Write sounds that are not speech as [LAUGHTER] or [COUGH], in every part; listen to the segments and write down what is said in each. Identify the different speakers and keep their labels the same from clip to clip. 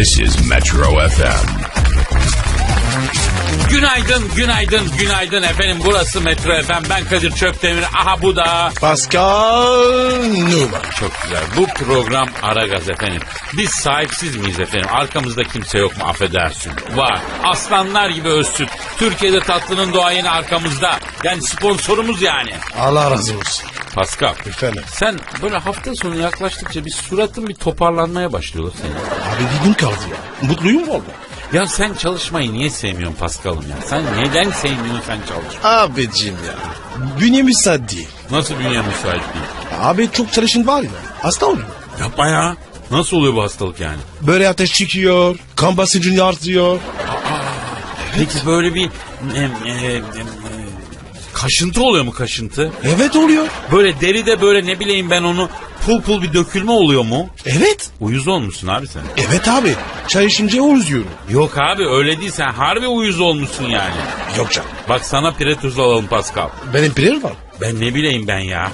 Speaker 1: This is Metro FM.
Speaker 2: Günaydın, günaydın, günaydın efendim. Burası Metro FM. Ben Kadir Çöptemir. Aha bu da...
Speaker 3: Pascal Numa.
Speaker 2: Çok güzel. Bu program Aragaz efendim. Biz sahipsiz miyiz efendim? Arkamızda kimse yok mu affedersin? Var. Aslanlar gibi özsüt. Türkiye'de tatlının doğayını arkamızda. Yani sponsorumuz yani.
Speaker 3: Allah razı olsun.
Speaker 2: Pascal.
Speaker 3: Efendim.
Speaker 2: Sen böyle hafta sonu yaklaştıkça bir suratın bir toparlanmaya başlıyor senin.
Speaker 3: Abi bir gün kaldı ya. Mutluyum valla.
Speaker 2: Ya sen çalışmayı niye sevmiyorsun Pascal'ım ya? Sen neden sevmiyorsun sen çalış?
Speaker 3: Abicim ya. Bünye müsaade değil.
Speaker 2: Nasıl bünye müsait değil?
Speaker 3: Abi çok çalışın var ya. Hasta oluyor.
Speaker 2: Yapma ya. Nasıl oluyor bu hastalık yani?
Speaker 3: Böyle ateş çıkıyor. Kan basıncını artıyor.
Speaker 2: Peki böyle bir e, e, e, kaşıntı oluyor mu kaşıntı?
Speaker 3: Evet oluyor.
Speaker 2: Böyle deride böyle ne bileyim ben onu pul pul bir dökülme oluyor mu?
Speaker 3: Evet.
Speaker 2: Uyuz olmuşsun abi sen.
Speaker 3: Evet abi. Çay içince uzuyorum.
Speaker 2: Yok abi öyle değil sen harbi uyuz olmuşsun yani.
Speaker 3: Yok canım.
Speaker 2: Bak sana piretuz alalım Pascal.
Speaker 3: Benim pirer var.
Speaker 2: Ben ne bileyim ben ya.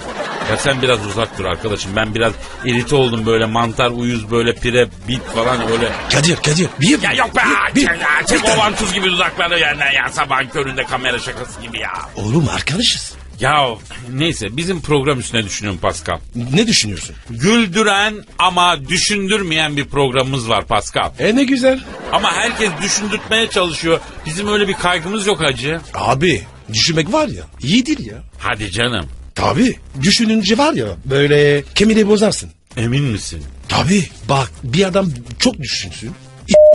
Speaker 2: Ya sen biraz uzak dur arkadaşım. Ben biraz irite oldum böyle mantar, uyuz, böyle pire, bit falan öyle.
Speaker 3: Kadir Kadir. Bir.
Speaker 2: Ya yok be.
Speaker 3: Bir, bir,
Speaker 2: ya, çek
Speaker 3: bir
Speaker 2: o
Speaker 3: tane.
Speaker 2: vantuz gibi dudakları yerine ya. Sabahın köründe kamera şakası gibi ya.
Speaker 3: Oğlum arkadaşız.
Speaker 2: Ya neyse bizim program üstüne düşünüyorum Pascal.
Speaker 3: Ne düşünüyorsun?
Speaker 2: Güldüren ama düşündürmeyen bir programımız var Pascal.
Speaker 3: E ne güzel.
Speaker 2: Ama herkes düşündürtmeye çalışıyor. Bizim öyle bir kaygımız yok hacı.
Speaker 3: Abi düşünmek var ya iyidir ya.
Speaker 2: Hadi canım.
Speaker 3: Tabii. Düşününce var ya böyle kemiri bozarsın.
Speaker 2: Emin misin?
Speaker 3: Tabii. Bak bir adam çok düşünsün.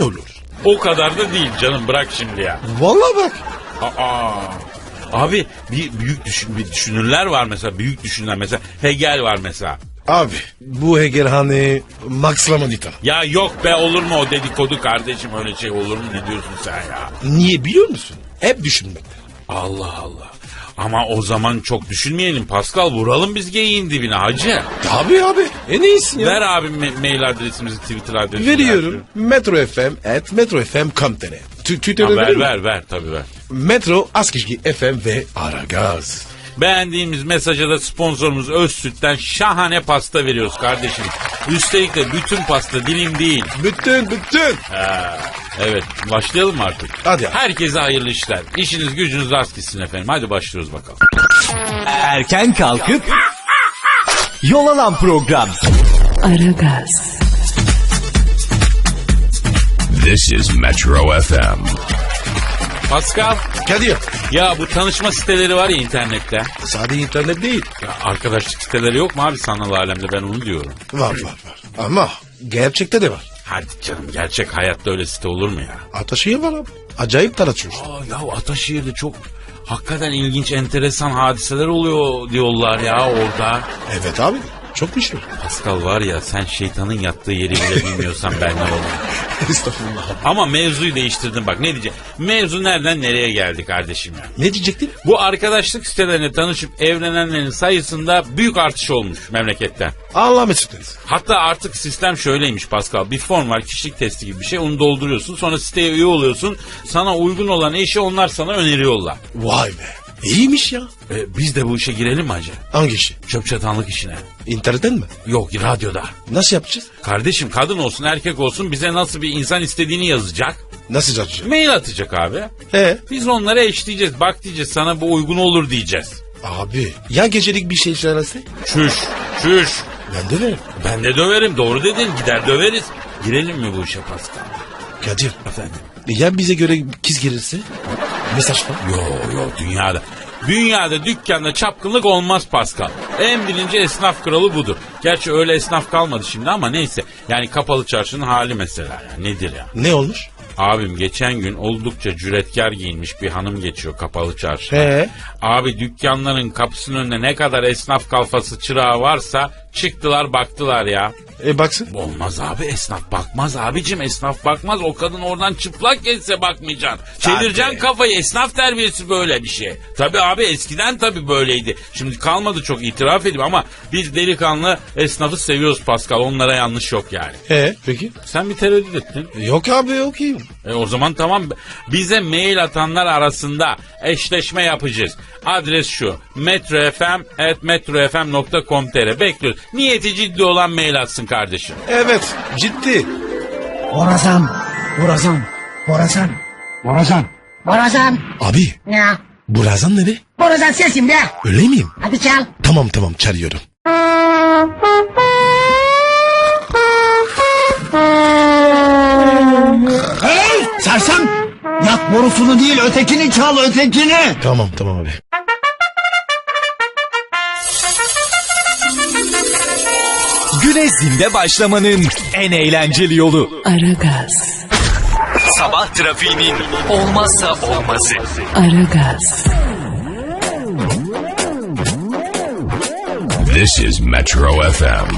Speaker 3: olur.
Speaker 2: O kadar da değil canım bırak şimdi ya.
Speaker 3: Vallahi bak.
Speaker 2: Aa. Abi bir büyük düşün, bir düşünürler var mesela büyük düşünürler mesela Hegel var mesela.
Speaker 3: Abi bu Hegel hani Max Lamanita.
Speaker 2: Ya yok be olur mu o dedikodu kardeşim öyle şey olur mu ne diyorsun sen ya?
Speaker 3: Niye biliyor musun? Hep düşünmek.
Speaker 2: Allah Allah. Ama o zaman çok düşünmeyelim Pascal vuralım biz geyiğin dibine hacı.
Speaker 3: Tabii abi. E ne iyisin ya?
Speaker 2: Ver abi me- mail adresimizi Twitter adresimizi.
Speaker 3: Veriyorum. Metro FM at metrofm.com.tr
Speaker 2: Ha, ver
Speaker 3: mi?
Speaker 2: ver ver tabii ver.
Speaker 3: Metro Askışki FM ve Aragaz.
Speaker 2: Beğendiğimiz mesaja da sponsorumuz Özsüt'ten şahane pasta veriyoruz kardeşim. Üstelik de bütün pasta dilim değil.
Speaker 3: Bütün bütün.
Speaker 2: Ha, evet başlayalım mı artık?
Speaker 3: Hadi.
Speaker 2: Herkese hayırlı işler. İşiniz gücünüz rast gitsin efendim. Hadi başlıyoruz bakalım.
Speaker 4: Erken kalkıp yol alan program.
Speaker 5: Aragaz,
Speaker 1: This is Metro FM.
Speaker 2: Pascal
Speaker 3: Kadir.
Speaker 2: ya bu tanışma siteleri var ya internette.
Speaker 3: Sadece internet değil.
Speaker 2: Ya arkadaşlık siteleri yok mu abi sanal alemde ben onu diyorum.
Speaker 3: Var var var. Ama gerçekte de var.
Speaker 2: Hadi canım gerçek hayatta öyle site olur mu ya?
Speaker 3: Ataşehir var abi. Acayip taratıyorsun.
Speaker 2: Aa, ya Ataşehir'de çok hakikaten ilginç enteresan hadiseler oluyor diyorlar ya orada.
Speaker 3: Evet abi. Çok bir şey.
Speaker 2: Pascal var ya sen şeytanın yattığı yeri bile bilmiyorsan ben ne olurum.
Speaker 3: Estağfurullah.
Speaker 2: Ama mevzuyu değiştirdim bak ne diyeceğim. Mevzu nereden nereye geldi kardeşim ya.
Speaker 3: Ne diyecektin?
Speaker 2: Bu arkadaşlık sitelerine tanışıp evlenenlerin sayısında büyük artış olmuş memleketten.
Speaker 3: Allah mesut etsin.
Speaker 2: Hatta artık sistem şöyleymiş Pascal. Bir form var kişilik testi gibi bir şey. Onu dolduruyorsun. Sonra siteye üye oluyorsun. Sana uygun olan eşi onlar sana öneriyorlar.
Speaker 3: Vay be. İyiymiş ya.
Speaker 2: E, biz de bu işe girelim mi hacı?
Speaker 3: Hangi işi?
Speaker 2: Çöp çatanlık işine.
Speaker 3: İnternetten mi?
Speaker 2: Yok radyoda.
Speaker 3: Nasıl yapacağız?
Speaker 2: Kardeşim kadın olsun erkek olsun bize nasıl bir insan istediğini yazacak.
Speaker 3: Nasıl yapacağız?
Speaker 2: Mail atacak abi.
Speaker 3: He.
Speaker 2: Biz onlara eşleyeceğiz. Bak diyeceğiz sana bu uygun olur diyeceğiz.
Speaker 3: Abi ya gecelik bir şey söylese?
Speaker 2: Çüş, çüş.
Speaker 3: Ben de veririm.
Speaker 2: Ben de döverim doğru dedin gider döveriz. Girelim mi bu işe Pascal?
Speaker 3: Kadir.
Speaker 2: Efendim?
Speaker 3: Ya bize göre kız gelirse? Mesaj falan.
Speaker 2: Yo yo dünyada. Dünyada dükkanda çapkınlık olmaz Pascal. En birinci esnaf kralı budur. Gerçi öyle esnaf kalmadı şimdi ama neyse. Yani kapalı çarşının hali mesela. Yani nedir ya?
Speaker 3: Ne olmuş?
Speaker 2: Abim geçen gün oldukça cüretkar giyinmiş bir hanım geçiyor kapalı çarşıda.
Speaker 3: He.
Speaker 2: Abi dükkanların kapısının önünde ne kadar esnaf kalfası çırağı varsa çıktılar baktılar ya.
Speaker 3: E baksın.
Speaker 2: Olmaz abi esnaf bakmaz abicim esnaf bakmaz o kadın oradan çıplak gelse bakmayacaksın.
Speaker 3: Tabii.
Speaker 2: Çevireceksin kafayı esnaf terbiyesi böyle bir şey. Tabi abi eskiden tabi böyleydi. Şimdi kalmadı çok itiraf edeyim ama biz delikanlı esnafı seviyoruz Pascal onlara yanlış yok yani.
Speaker 3: He peki?
Speaker 2: Sen bir tereddüt ettin.
Speaker 3: Yok abi yok iyi.
Speaker 2: E o zaman tamam bize mail atanlar arasında eşleşme yapacağız. Adres şu metrofm.metrofm.com.tr bekliyoruz. Niyeti ciddi olan mail atsın kardeşim.
Speaker 3: Evet ciddi.
Speaker 6: Borazan. Borazan. Borazan. Borazan. Borazan.
Speaker 3: Abi
Speaker 6: Ya.
Speaker 3: Burazan ne be?
Speaker 6: Borazan sensin be.
Speaker 3: Öyle miyim?
Speaker 6: Hadi çal.
Speaker 3: Tamam tamam çalıyorum. [LAUGHS]
Speaker 6: borusunu değil ötekini çal ötekini.
Speaker 3: Tamam tamam abi.
Speaker 4: Güne zinde başlamanın en eğlenceli yolu.
Speaker 5: Aragaz,
Speaker 4: Sabah trafiğinin olmazsa olmazı.
Speaker 5: Aragaz,
Speaker 1: This is Metro FM.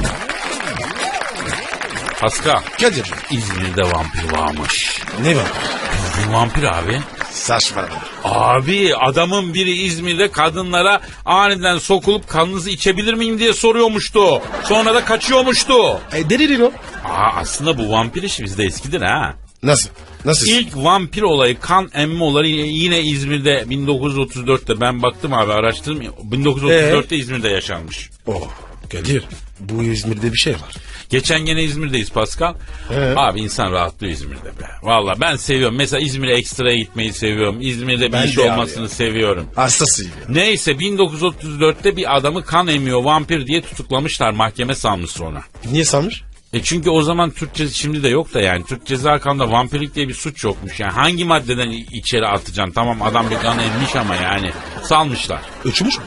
Speaker 2: Pascal,
Speaker 3: Kadir.
Speaker 2: İzmir'de vampir varmış.
Speaker 3: Ne var?
Speaker 2: Bir vampir abi.
Speaker 3: Saçmalama.
Speaker 2: Abi adamın biri İzmir'de kadınlara aniden sokulup kanınızı içebilir miyim diye soruyormuştu. Sonra da kaçıyormuştu.
Speaker 3: E delirir o.
Speaker 2: Aa aslında bu vampir işi bizde eskidir ha.
Speaker 3: Nasıl? Nasıl?
Speaker 2: İlk vampir olayı kan emme olayı yine İzmir'de 1934'te ben baktım abi araştırdım 1934'te İzmir'de yaşanmış.
Speaker 3: Oh Kadir. Bu İzmir'de bir şey var.
Speaker 2: Geçen gene İzmir'deyiz Pascal.
Speaker 3: Ee?
Speaker 2: Abi insan rahatlıyor İzmir'de be. Valla ben seviyorum. Mesela İzmir'e ekstraya gitmeyi seviyorum. İzmir'de bir
Speaker 3: Ben
Speaker 2: iş
Speaker 3: de abi
Speaker 2: olmasını
Speaker 3: ya.
Speaker 2: seviyorum.
Speaker 3: Hastasıyım.
Speaker 2: Neyse 1934'te bir adamı kan emiyor vampir diye tutuklamışlar mahkeme salmış sonra.
Speaker 3: Niye sanmış?
Speaker 2: E çünkü o zaman Türk cezası şimdi de yok da yani Türk ceza kanunda vampirlik diye bir suç yokmuş. Yani hangi maddeden içeri atacaksın? Tamam adam bir kan emmiş ama yani salmışlar.
Speaker 3: Uçmuş mu?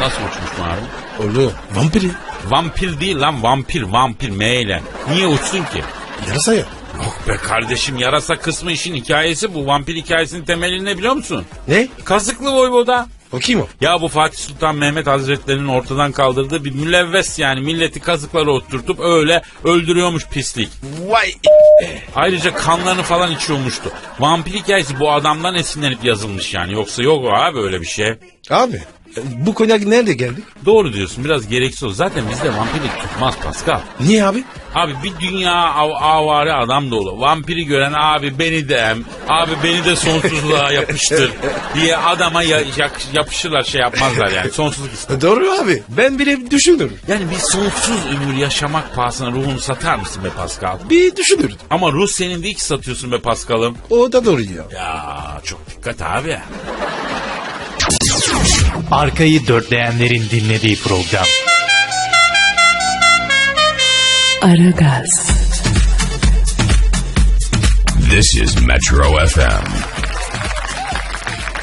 Speaker 2: Nasıl uçmuş mu abi?
Speaker 3: Oğlum vampiri.
Speaker 2: Vampir değil lan vampir vampir M ile. Niye uçsun ki?
Speaker 3: Yarasa ya.
Speaker 2: Yok be kardeşim yarasa kısmı işin hikayesi bu. Vampir hikayesinin temeli ne biliyor musun?
Speaker 3: Ne?
Speaker 2: Kazıklı Voyvoda.
Speaker 3: O kim o?
Speaker 2: Ya bu Fatih Sultan Mehmet Hazretleri'nin ortadan kaldırdığı bir mülevves yani milleti kazıklara oturtup öyle öldürüyormuş pislik.
Speaker 3: Vay.
Speaker 2: Ayrıca kanlarını falan içiyormuştu. Vampir hikayesi bu adamdan esinlenip yazılmış yani. Yoksa yok abi öyle bir şey.
Speaker 3: Abi bu konyak nerede geldi?
Speaker 2: Doğru diyorsun biraz gereksiz o. Zaten bizde vampirlik tutmaz Pascal.
Speaker 3: Niye abi?
Speaker 2: Abi bir dünya av avare adam dolu. Vampiri gören abi beni de em, abi beni de sonsuzluğa yapıştır [LAUGHS] diye adama ya- yapışırlar şey yapmazlar yani. Sonsuzluk ister.
Speaker 3: E, Doğru abi. Ben bile düşünürüm.
Speaker 2: Yani bir sonsuz ömür yaşamak pahasına ruhunu satar mısın be Pascal?
Speaker 3: Bir düşünürdüm.
Speaker 2: Ama ruh senin değil ki satıyorsun be Pascal'ım.
Speaker 3: O da doğru ya.
Speaker 2: Ya çok dikkat abi.
Speaker 4: Arkayı dörtleyenlerin dinlediği program.
Speaker 5: Aragaz,
Speaker 1: This is Metro FM.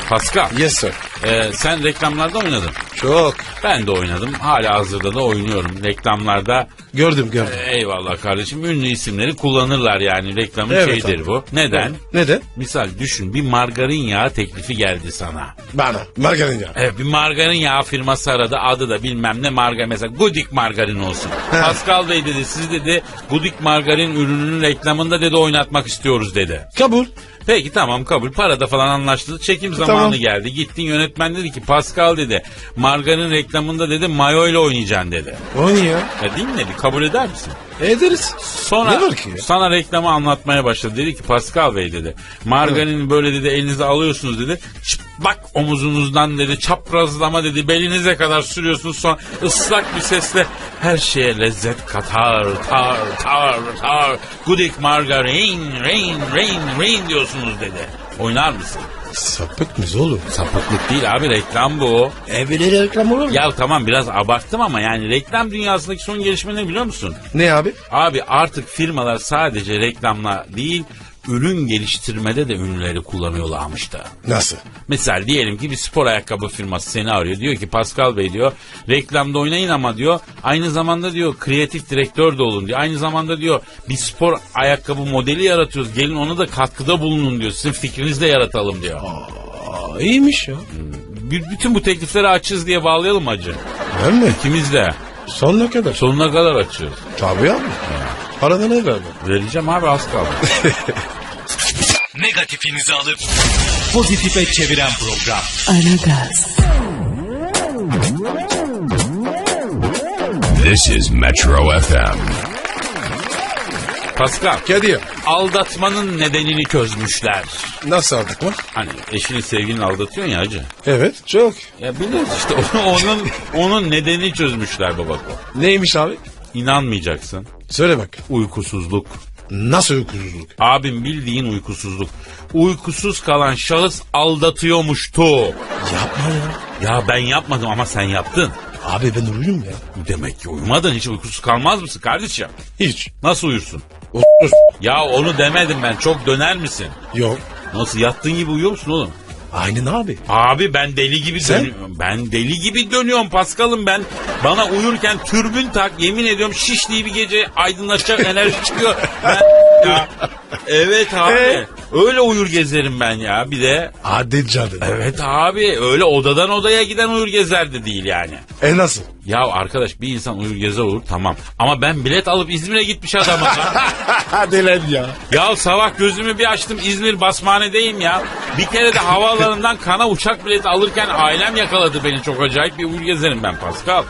Speaker 2: Pascal
Speaker 3: Yes sir.
Speaker 2: e, sen reklamlarda oynadın.
Speaker 3: Çok.
Speaker 2: Ben de oynadım. Hala hazırda da oynuyorum. Reklamlarda
Speaker 3: Gördüm gördüm.
Speaker 2: eyvallah kardeşim ünlü isimleri kullanırlar yani. Reklamın
Speaker 3: Evet
Speaker 2: şeyidir
Speaker 3: abi.
Speaker 2: bu. Neden?
Speaker 3: Neden?
Speaker 2: Misal düşün bir margarin yağı teklifi geldi sana.
Speaker 3: Bana. Margarin ya.
Speaker 2: Evet bir margarin yağı firması aradı adı da bilmem ne margarin mesela Gudik margarin olsun. Pascal Bey dedi siz dedi Gudik margarin ürününün reklamında dedi oynatmak istiyoruz dedi.
Speaker 3: Kabul.
Speaker 2: Peki tamam kabul parada falan anlaştık çekim zamanı
Speaker 3: Tamam.
Speaker 2: geldi gittin yönetmen dedi ki Pascal dedi margarin reklamında dedi mayo ile oynayacaksın dedi.
Speaker 3: O niye ya?
Speaker 2: Ya dedi kabul eder misin?
Speaker 3: Ederiz.
Speaker 2: Sonra
Speaker 3: Ne var ki ya?
Speaker 2: sana reklamı anlatmaya başladı. Dedi ki Pascal Bey dedi. Margarini böyle dedi elinize alıyorsunuz dedi. Bak omuzunuzdan dedi çaprazlama dedi belinize kadar sürüyorsunuz sonra ıslak bir sesle her şeye lezzet katar tar tar tar gudik margarin rain rain rain diyorsunuz dedi. Oynar mısın?
Speaker 3: Sapık mıyız oğlum?
Speaker 2: Sapıklık değil abi reklam bu.
Speaker 3: Evleri reklam olur mu?
Speaker 2: Ya tamam biraz abarttım ama yani reklam dünyasındaki son gelişme ne biliyor musun?
Speaker 3: Ne abi?
Speaker 2: Abi artık firmalar sadece reklamla değil ürün geliştirmede de ünlüleri kullanıyorlarmış da.
Speaker 3: Nasıl?
Speaker 2: Mesela diyelim ki bir spor ayakkabı firması seni arıyor. Diyor ki Pascal Bey diyor reklamda oynayın ama diyor aynı zamanda diyor kreatif direktör de olun diyor. Aynı zamanda diyor bir spor ayakkabı modeli yaratıyoruz. Gelin ona da katkıda bulunun diyor. Sizin fikrinizle yaratalım diyor.
Speaker 3: Aa, iyiymiş ya.
Speaker 2: B- bütün bu teklifleri açız diye bağlayalım acı.
Speaker 3: Ben mi?
Speaker 2: İkimiz de
Speaker 3: Sonuna kadar.
Speaker 2: sonuna kadar açıyoruz.
Speaker 3: Tabii abi. Parada ne verdi?
Speaker 2: Vereceğim abi az kaldı. [LAUGHS]
Speaker 4: Negatifinizi alıp pozitife çeviren program.
Speaker 5: Aragaz,
Speaker 1: This is Metro FM.
Speaker 2: Pascal.
Speaker 3: Kedi.
Speaker 2: Aldatmanın nedenini çözmüşler.
Speaker 3: Nasıl aldık mı?
Speaker 2: Hani eşini sevgilini aldatıyorsun ya hacı.
Speaker 3: Evet. Çok.
Speaker 2: Ya biliyoruz işte onu- [LAUGHS] onun onun nedenini çözmüşler babako.
Speaker 3: Neymiş abi?
Speaker 2: İnanmayacaksın.
Speaker 3: Söyle bak.
Speaker 2: Uykusuzluk.
Speaker 3: Nasıl uykusuzluk?
Speaker 2: Abim bildiğin uykusuzluk. Uykusuz kalan şahıs aldatıyormuştu.
Speaker 3: Yapma ya.
Speaker 2: Ya ben yapmadım ama sen yaptın.
Speaker 3: Abi ben uyuyum ya.
Speaker 2: Demek ki uyumadın hiç uykusuz kalmaz mısın kardeşim?
Speaker 3: Hiç.
Speaker 2: Nasıl uyursun?
Speaker 3: Otur.
Speaker 2: Ya onu demedim ben çok döner misin?
Speaker 3: Yok.
Speaker 2: Nasıl yattığın gibi uyuyor musun oğlum?
Speaker 3: Aynen abi.
Speaker 2: Abi ben deli gibi
Speaker 3: Sen?
Speaker 2: dönüyorum. Ben deli gibi dönüyorum Paskal'ım ben. Bana uyurken türbün tak yemin ediyorum şişliği bir gece aydınlatacak enerji çıkıyor. Ben, [LAUGHS] ya, evet abi.
Speaker 3: Ee?
Speaker 2: Öyle uyur gezerim ben ya bir de.
Speaker 3: Hadi canım.
Speaker 2: Evet abi öyle odadan odaya giden uyur gezer de değil yani.
Speaker 3: E nasıl?
Speaker 2: Ya arkadaş bir insan uyur gezer olur tamam. Ama ben bilet alıp İzmir'e gitmiş adamım.
Speaker 3: Hadi [LAUGHS] lan ya.
Speaker 2: Ya sabah gözümü bir açtım İzmir basmanedeyim ya. Bir kere de havaalanından kana uçak bileti alırken ailem yakaladı beni. Çok acayip bir uyur gezerim ben Pascal.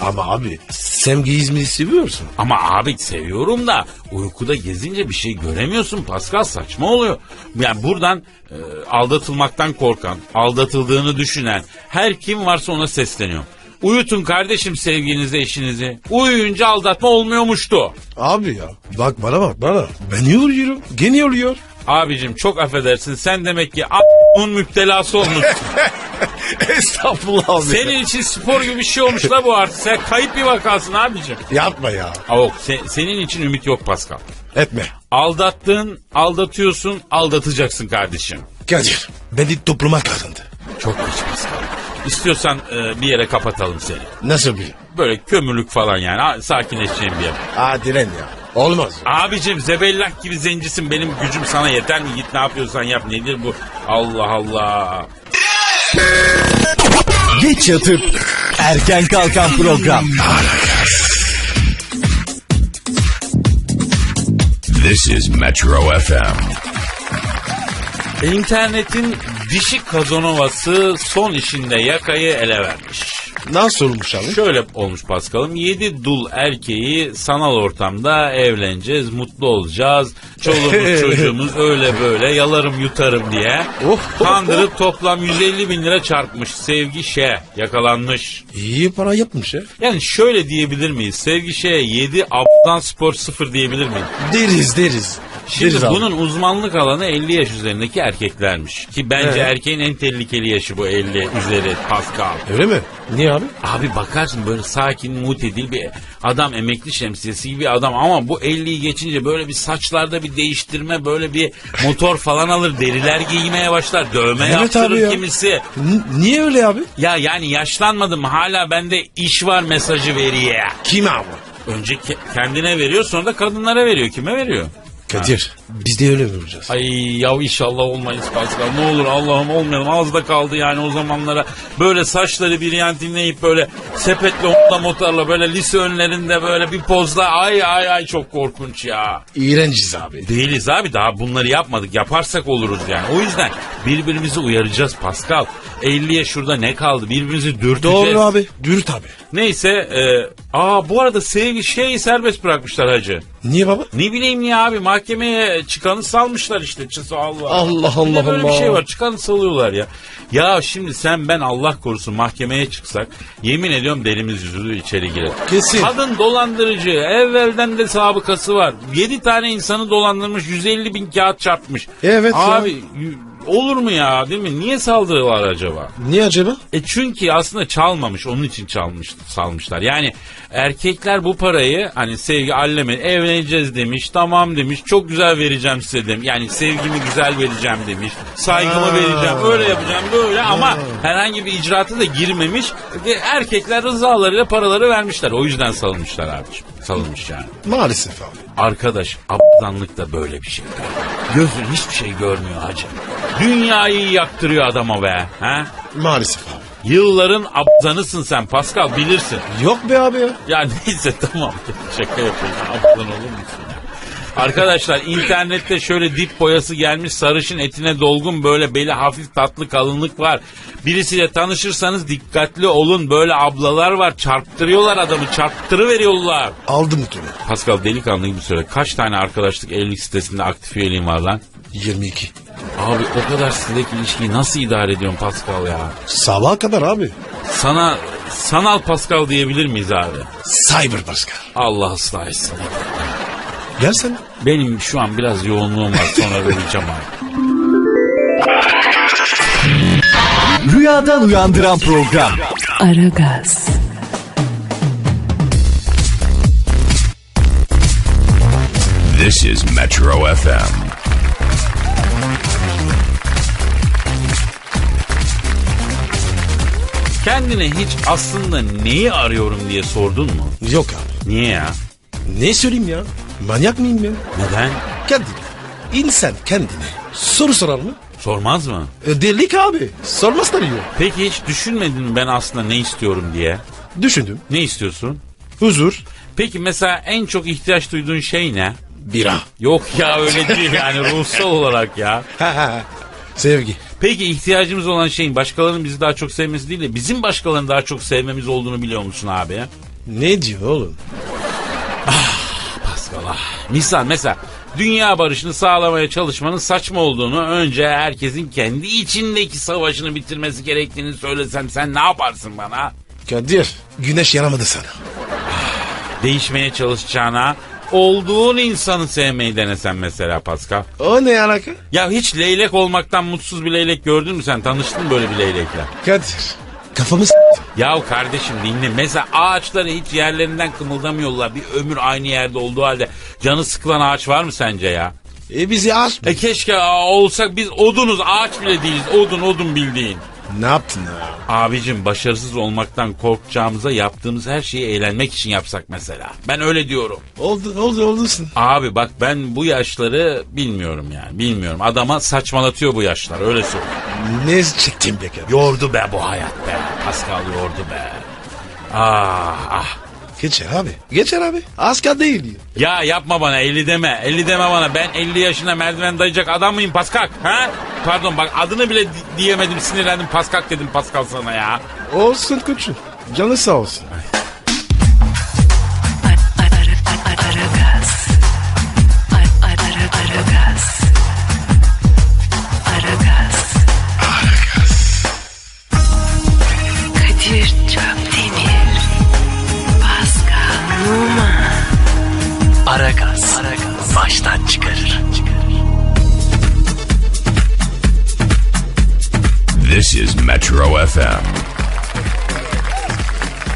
Speaker 3: Ama abi sen İzmir'i seviyorsun.
Speaker 2: Ama abi seviyorum da uykuda gezince bir şey göremiyorsun Pascal saçma oluyor. Yani buradan e, aldatılmaktan korkan, aldatıldığını düşünen her kim varsa ona sesleniyor. Uyutun kardeşim sevginizi, eşinizi. Uyuyunca aldatma olmuyormuştu.
Speaker 3: Abi ya bak bana bak bana. Ben niye uyuyorum? Gene oluyor.
Speaker 2: Abicim çok affedersin sen demek ki a**ın müptelası olmuşsun. [LAUGHS]
Speaker 3: Estağfurullah abi.
Speaker 2: Senin için spor gibi bir şey olmuş la bu artık. Sen kayıp bir vakasın abicim.
Speaker 3: Yapma ya.
Speaker 2: Yok se- senin için ümit yok Pascal.
Speaker 3: Etme.
Speaker 2: Aldattın, aldatıyorsun, aldatacaksın kardeşim.
Speaker 3: Kadir beni topluma kazandı.
Speaker 2: Çok geç Pascal. İstiyorsan e, bir yere kapatalım seni.
Speaker 3: Nasıl bir?
Speaker 2: Böyle kömürlük falan yani. Ha, sakinleşeceğim bir yer.
Speaker 3: Hadi lan ya. Olmaz.
Speaker 2: Abicim zebellak gibi zencisin. Benim gücüm sana yeter mi? Git ne yapıyorsan yap. Nedir bu? Allah Allah.
Speaker 4: Geç yatıp erken kalkan program.
Speaker 1: This is Metro FM.
Speaker 2: İnternetin dişi kazonovası son işinde yakayı ele vermiş.
Speaker 3: Nasıl olmuş abi?
Speaker 2: Şöyle olmuş Paskal'ım. Yedi dul erkeği sanal ortamda evleneceğiz, mutlu olacağız. Çoluğumuz [LAUGHS] çocuğumuz öyle böyle yalarım yutarım diye.
Speaker 3: Oh.
Speaker 2: Kandırıp toplam 150 bin lira çarpmış. Sevgi şe yakalanmış.
Speaker 3: İyi para yapmış ya.
Speaker 2: Yani şöyle diyebilir miyiz? Sevgi şe 7 aptan spor 0 diyebilir miyiz?
Speaker 3: Deriz deriz.
Speaker 2: Şimdi
Speaker 3: Deriz abi.
Speaker 2: bunun uzmanlık alanı 50 yaş üzerindeki erkeklermiş. Ki bence
Speaker 3: Evet.
Speaker 2: erkeğin en tehlikeli yaşı bu 50 üzeri Pascal.
Speaker 3: Öyle mi? Niye abi?
Speaker 2: Abi bakarsın böyle sakin mutedil bir adam emekli şemsiyesi gibi adam ama bu 50'yi geçince böyle bir saçlarda bir değiştirme böyle bir motor falan alır deriler giymeye başlar dövme
Speaker 3: Evet
Speaker 2: yaptırır
Speaker 3: abi ya.
Speaker 2: kimisi.
Speaker 3: N- niye öyle abi?
Speaker 2: Ya yani yaşlanmadım hala bende iş var mesajı veriyor.
Speaker 3: Kim abi?
Speaker 2: Önce ke- kendine veriyor sonra da kadınlara veriyor. Kime veriyor?
Speaker 3: Kadir biz de öyle mi olacağız?
Speaker 2: Ay ya inşallah olmayız Pascal. Ne olur Allah'ım olmayalım. Az da kaldı yani o zamanlara. Böyle saçları bir dinleyip böyle sepetle onunla motorla böyle lise önlerinde böyle bir pozla. Ay ay ay çok korkunç ya.
Speaker 3: İğrenciz abi.
Speaker 2: Değiliz abi daha bunları yapmadık. Yaparsak oluruz yani. O yüzden birbirimizi uyaracağız Pascal. 50'ye şurada ne kaldı? Birbirimizi dürteceğiz.
Speaker 3: Doğru abi. Dürt abi.
Speaker 2: Neyse. E, aa bu arada sevgi şeyi serbest bırakmışlar hacı.
Speaker 3: Niye baba?
Speaker 2: Ne bileyim niye abi mahkemeye çıkanı salmışlar işte. Çısı Allah.
Speaker 3: Allah
Speaker 2: Bir de
Speaker 3: Allah
Speaker 2: böyle bir
Speaker 3: Allah.
Speaker 2: şey var çıkanı salıyorlar ya. Ya şimdi sen ben Allah korusun mahkemeye çıksak yemin ediyorum derimiz yüzülü içeri girer.
Speaker 3: Kesin.
Speaker 2: Kadın dolandırıcı evvelden de sabıkası var. 7 tane insanı dolandırmış 150 bin kağıt çarpmış.
Speaker 3: Evet ya.
Speaker 2: Abi y- olur mu ya değil mi? Niye saldırıyorlar acaba?
Speaker 3: Niye acaba?
Speaker 2: E çünkü aslında çalmamış onun için çalmış salmışlar. Yani erkekler bu parayı hani sevgi alleme evleneceğiz demiş tamam demiş çok güzel vereceğim size demiş. Yani sevgimi güzel vereceğim demiş. Saygımı
Speaker 3: Ha.
Speaker 2: vereceğim öyle yapacağım böyle ama herhangi bir icraata da girmemiş. Ve erkekler rızalarıyla paraları vermişler. O yüzden salınmışlar abiciğim. Salınmış yani.
Speaker 3: Maalesef abi.
Speaker 2: Arkadaş abdanlık da böyle bir şey. Gözün hiçbir şey görmüyor hacı. Dünyayı yaktırıyor adama be. Ha?
Speaker 3: Maalesef abi.
Speaker 2: Yılların abdanısın sen Pascal bilirsin.
Speaker 3: Yok be abi ya.
Speaker 2: Ya neyse tamam şaka yapıyorum. Abdan olur musun? Arkadaşlar internette şöyle dip boyası gelmiş sarışın etine dolgun böyle beli hafif tatlı kalınlık var. Birisiyle tanışırsanız dikkatli olun böyle ablalar var çarptırıyorlar adamı çarptırıveriyorlar.
Speaker 3: Aldım tümü.
Speaker 2: Pascal delikanlı gibi söyle kaç tane arkadaşlık evlilik sitesinde aktif üyeliğin var lan?
Speaker 3: 22.
Speaker 2: Abi o kadar sitedeki ilişkiyi nasıl idare ediyorsun Pascal ya?
Speaker 3: Sabaha kadar abi.
Speaker 2: Sana sanal Pascal diyebilir miyiz abi?
Speaker 3: Cyber Pascal.
Speaker 2: Allah ıslah etsin.
Speaker 3: Gel sen.
Speaker 2: Benim şu an biraz yoğunluğum var sonra vereceğim abi.
Speaker 4: Rüyadan uyandıran program.
Speaker 5: Aragaz,
Speaker 1: This is Metro FM.
Speaker 2: Kendine hiç aslında neyi arıyorum diye sordun mu?
Speaker 3: Yok abi.
Speaker 2: Niye ya?
Speaker 3: Ne söyleyeyim ya? Manyak mıyım ben?
Speaker 2: Neden?
Speaker 3: Kendine. İnsan kendine. Soru sorar mı?
Speaker 2: Sormaz mı?
Speaker 3: E, delik abi. Sormaz tabii yok.
Speaker 2: Peki hiç düşünmedin mi ben aslında ne istiyorum diye?
Speaker 3: Düşündüm.
Speaker 2: Ne istiyorsun?
Speaker 3: Huzur.
Speaker 2: Peki mesela en çok ihtiyaç duyduğun şey ne?
Speaker 3: Bira.
Speaker 2: Yok ya öyle değil yani [LAUGHS] ruhsal olarak ya.
Speaker 3: Sevgi.
Speaker 2: Peki ihtiyacımız olan şeyin başkalarının bizi daha çok sevmesi değil de bizim başkalarını daha çok sevmemiz olduğunu biliyor musun abi?
Speaker 3: Ne diyor oğlum?
Speaker 2: Pascal ah. Misal mesela dünya barışını sağlamaya çalışmanın saçma olduğunu önce herkesin kendi içindeki savaşını bitirmesi gerektiğini söylesem sen ne yaparsın bana?
Speaker 3: Kadir. Güneş yaramadı sana.
Speaker 2: Değişmeye çalışacağına olduğun insanı sevmeyi denesen mesela Pascal.
Speaker 3: O ne alaka?
Speaker 2: Ya hiç leylek olmaktan mutsuz bir leylek gördün mü sen? Tanıştın mı böyle bir leylekle?
Speaker 3: Kadir. Kafamı s-
Speaker 2: Ya kardeşim dinle. Mesela ağaçları hiç yerlerinden kımıldamıyorlar. Bir ömür aynı yerde olduğu halde canı sıkılan ağaç var mı sence ya?
Speaker 3: E bizi aç mı?
Speaker 2: E keşke aa, olsak biz odunuz ağaç bile değiliz. Odun odun bildiğin.
Speaker 3: Ne yaptın ya?
Speaker 2: Abicim başarısız olmaktan korkacağımıza yaptığımız her şeyi eğlenmek için yapsak mesela. Ben öyle diyorum.
Speaker 3: Oldu oldu oldusın.
Speaker 2: Abi bak ben bu yaşları bilmiyorum yani bilmiyorum. Adama saçmalatıyor bu yaşlar öyle söyleyeyim.
Speaker 3: Ne çektim be Kadir?
Speaker 2: Yordu be bu hayat be. Pascal yordu be. Ah ah.
Speaker 3: Geçer abi. Geçer abi. Asker değil.
Speaker 2: Ya yapma bana 50 deme. 50 deme bana. Ben 50 yaşına merdiven dayayacak adam mıyım Pascal? Ha? Pardon bak adını bile di- diyemedim sinirlendim Pascal dedim Pascal sana ya.
Speaker 3: Olsun koçum. Canı sağ olsun.
Speaker 5: Aragaz, Aragaz.
Speaker 4: Baştan çıkarır.
Speaker 1: This is Metro FM.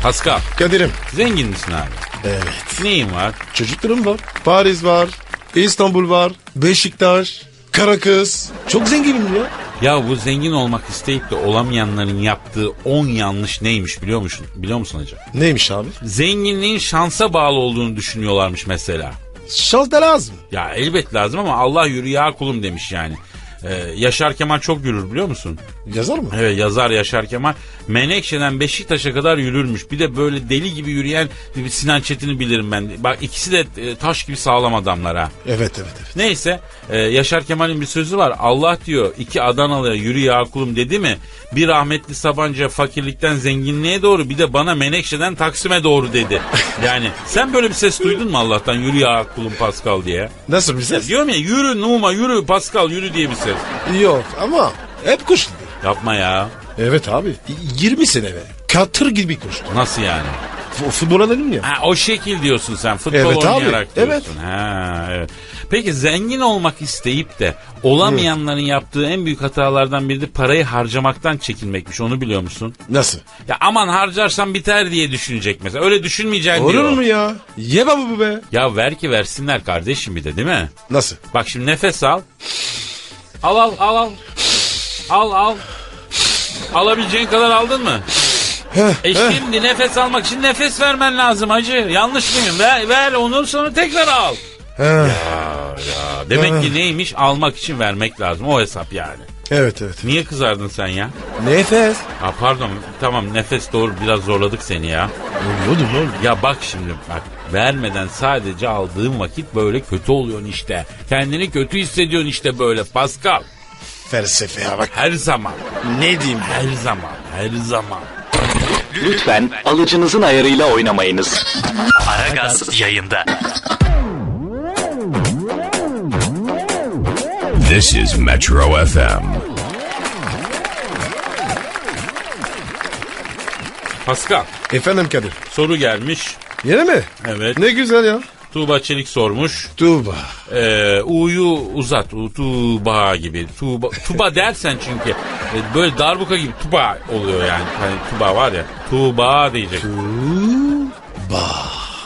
Speaker 2: Pascal
Speaker 3: Kadir'im.
Speaker 2: zengin misin abi?
Speaker 3: Evet.
Speaker 2: Neyin var?
Speaker 3: Çocuklarım var. Paris var. İstanbul var. Beşiktaş. Karakız. Çok zenginim ya.
Speaker 2: Ya bu zengin olmak isteyip de olamayanların yaptığı 10 yanlış neymiş biliyor musun? Biliyor musun hocam?
Speaker 3: Neymiş abi?
Speaker 2: Zenginliğin şansa bağlı olduğunu düşünüyorlarmış mesela.
Speaker 3: Şans da lazım.
Speaker 2: Ya elbet lazım ama Allah yürü ya kulum demiş yani. Ee, Yaşar Kemal çok yürür biliyor musun?
Speaker 3: Yazar mı?
Speaker 2: Evet yazar Yaşar Kemal. Menekşe'den Beşiktaş'a kadar yürürmüş. Bir de böyle deli gibi yürüyen bir Sinan Çetin'i bilirim ben. Bak ikisi de e, taş gibi sağlam adamlar ha.
Speaker 3: Evet evet evet.
Speaker 2: Neyse e, Yaşar Kemal'in bir sözü var. Allah diyor iki Adanalı'ya yürü ya kulum dedi mi? Bir rahmetli Sabancı'ya fakirlikten zenginliğe doğru bir de bana Menekşe'den Taksim'e doğru dedi. Yani sen böyle bir ses duydun mu Allah'tan yürü ya kulum Pascal diye?
Speaker 3: Nasıl bir ses?
Speaker 2: Diyorum ya yürü Numa yürü Pascal yürü diye bir ses.
Speaker 3: Yok ama hep koştu.
Speaker 2: Yapma ya.
Speaker 3: Evet abi. 20 sene be. Katır gibi koştu.
Speaker 2: Nasıl yani?
Speaker 3: F- futbola dedim ya.
Speaker 2: Ha, o şekil diyorsun sen futbol
Speaker 3: Evet abi,
Speaker 2: oynayarak diyorsun.
Speaker 3: evet.
Speaker 2: Ha, evet. Peki zengin olmak isteyip de olamayanların yaptığı en büyük hatalardan biri de parayı harcamaktan çekinmekmiş onu biliyor musun?
Speaker 3: Nasıl?
Speaker 2: Ya aman harcarsam biter diye düşünecek mesela öyle düşünmeyeceksin
Speaker 3: Olur
Speaker 2: diyor.
Speaker 3: mu ya? Ye bu be.
Speaker 2: Ya ver ki versinler kardeşim bir de değil mi?
Speaker 3: Nasıl?
Speaker 2: Bak şimdi nefes al. Al al al al. Al al. Alabileceğin kadar aldın mı? E şimdi nefes almak için nefes vermen lazım hacı. Yanlış mıyım? Ver, ver onu sonra tekrar al.
Speaker 3: Ha.
Speaker 2: Ya demek ki neymiş? Almak için vermek lazım. O hesap yani.
Speaker 3: Evet evet.
Speaker 2: Niye kızardın sen ya?
Speaker 3: Nefes.
Speaker 2: Ha pardon tamam nefes doğru biraz zorladık seni ya.
Speaker 3: Oldu ne oldu?
Speaker 2: Ya bak şimdi bak vermeden sadece aldığın vakit böyle kötü oluyorsun işte. Kendini kötü hissediyorsun işte böyle Pascal.
Speaker 3: Felsefeye bak.
Speaker 2: Her zaman.
Speaker 3: Ne diyeyim?
Speaker 2: Her zaman. Her zaman.
Speaker 7: Lütfen alıcınızın ayarıyla oynamayınız.
Speaker 4: Aragaz yayında.
Speaker 1: This is Metro FM.
Speaker 2: Pascal
Speaker 3: Efendim Kadir.
Speaker 2: soru gelmiş.
Speaker 3: Yine mi?
Speaker 2: Evet.
Speaker 3: Ne güzel ya.
Speaker 2: Tuğba Çelik sormuş.
Speaker 3: Tuğba.
Speaker 2: Ee, U'yu uzat. U, Tuğba gibi. Tuğba, tuba dersen çünkü e, böyle darbuka gibi tuba oluyor yani. Hani tuba var ya. Tuğba diyecek.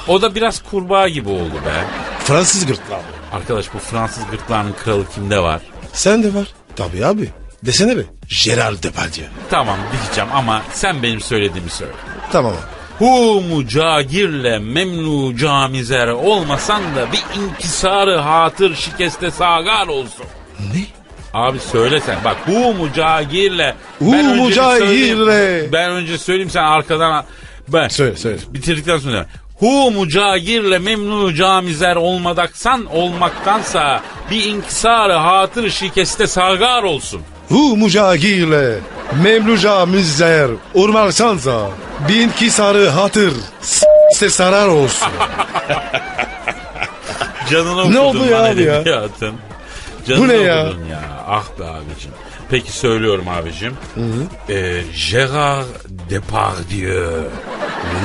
Speaker 2: O da biraz kurbağa gibi oldu be.
Speaker 3: Fransız gırtlağı.
Speaker 2: Arkadaş bu Fransız gırtlağının kralı kimde var?
Speaker 3: Sen de var. Tabii abi. Desene be. Gerard Depardieu.
Speaker 2: Tamam diyeceğim ama sen benim söylediğimi söyle.
Speaker 3: Tamam abi.
Speaker 2: Hu mucagirle memnu camizer olmasan da bir inkisarı hatır şikeste sagar olsun.
Speaker 3: Ne?
Speaker 2: Abi söyle sen. Bak hu mucagirle.
Speaker 3: Hu
Speaker 2: Ben önce bir
Speaker 3: mucagirle.
Speaker 2: söyleyeyim. Ben önce söyleyeyim sen arkadan. Ben
Speaker 3: Söyle söyle.
Speaker 2: bitirdikten sonra. Hu mucagirle memnu camizer olmadaksan olmaktansa bir inkisarı hatır şikeste sagar olsun.
Speaker 3: Hu mucagirle. Memluca müzzer. Urmal sanza. Bin ki sarı hatır. S- sarar olsun. [LAUGHS]
Speaker 2: Canını
Speaker 3: Ne
Speaker 2: okudun
Speaker 3: oldu ya
Speaker 2: lan
Speaker 3: abi ya?
Speaker 2: edebiyatın. Canını
Speaker 3: Bu ne ya?
Speaker 2: okudun ya? Ah be abicim. Peki söylüyorum abicim. Ee, Gérard Depardieu.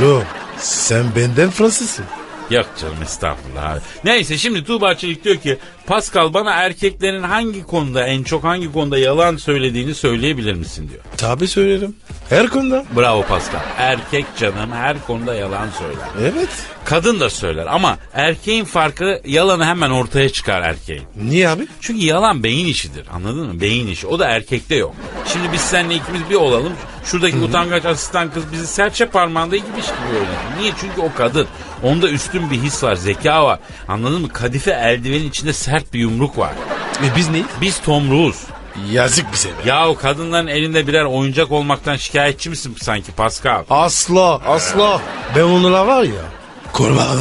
Speaker 3: Oğlum sen benden Fransızsın.
Speaker 2: Yok canım estağfurullah abi. Neyse şimdi Tuğba Çelik diyor ki Pascal bana erkeklerin hangi konuda en çok hangi konuda yalan söylediğini söyleyebilir misin diyor.
Speaker 3: Tabii söylerim. Her konuda.
Speaker 2: Bravo Pascal. Erkek canım her konuda yalan söyler.
Speaker 3: Evet.
Speaker 2: Kadın da söyler ama erkeğin farkı yalanı hemen ortaya çıkar erkeğin.
Speaker 3: Niye abi?
Speaker 2: Çünkü yalan beyin işidir anladın mı? Beyin işi. O da erkekte yok. Şimdi biz seninle ikimiz bir olalım. Şuradaki utangaç asistan kız bizi serçe parmağında gibi iş gibi oynatır. Niye? Çünkü o kadın. Onda üstün bir his var, zeka var. Anladın mı? Kadife eldivenin içinde sert bir yumruk var.
Speaker 3: E biz neyiz?
Speaker 2: Biz tomruğuz.
Speaker 3: Yazık bize be.
Speaker 2: Ya o kadınların elinde birer oyuncak olmaktan şikayetçi misin sanki Pascal?
Speaker 3: Asla asla. Ben onlara var ya. Kurban.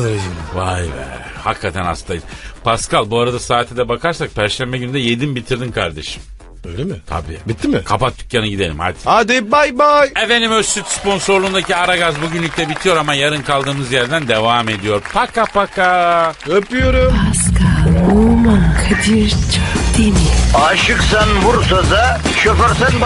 Speaker 2: Vay be. Hakikaten hastayız. Pascal bu arada saate de bakarsak perşembe günü de yedin bitirdin kardeşim.
Speaker 3: Öyle mi?
Speaker 2: Tabii.
Speaker 3: Bitti mi?
Speaker 2: Kapat dükkanı gidelim hadi.
Speaker 3: Hadi bay bay.
Speaker 2: Efendim Özsüt sponsorluğundaki Aragaz bugünlük de bitiyor ama yarın kaldığımız yerden devam ediyor. Paka paka.
Speaker 3: Öpüyorum.
Speaker 5: Pascal, Oman, Kadir mi?
Speaker 6: Aşıksan vursa da şoförsen